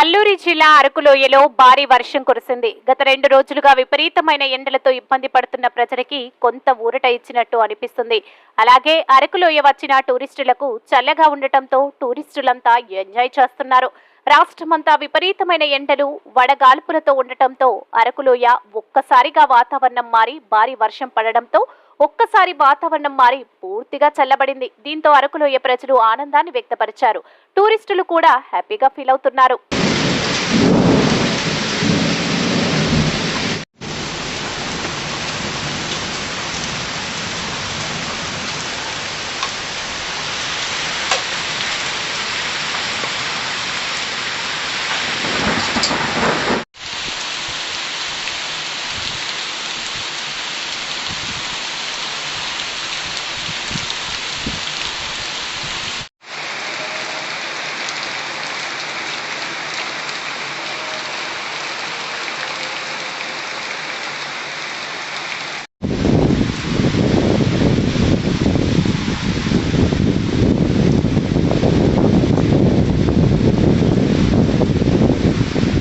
అల్లూరి జిల్లా అరకులోయలో భారీ వర్షం కురిసింది. గత రెండు రోజులుగా విపరీతమైన ఎండలతో ఇబ్బంది పడుతున్న ప్రజలకి కొంత ఊరట ఇచ్చినట్టు అనిపిస్తుంది. అలాగే అరకులోయ వచ్చిన టూరిస్టులకు చల్లగా ఉండటంతో టూరిస్టులంతా ఎంజాయ్ చేస్తున్నారు. రాష్ట్రమంతా విపరీతమైన ఎండలు వడగాల్పులతో ఉండటంతో అరకులోయ ఒక్కసారిగా వాతావరణం మారి భారీ వర్షం పడడంతో ఒక్కసారి వాతావరణం మారి పూర్తిగా చల్లబడింది. దీంతో అరకులోయ ప్రజలు ఆనందాన్ని వ్యక్తపరిచారు. టూరిస్టులు కూడా హ్యాపీగా ఫీల్ అవుతున్నారు.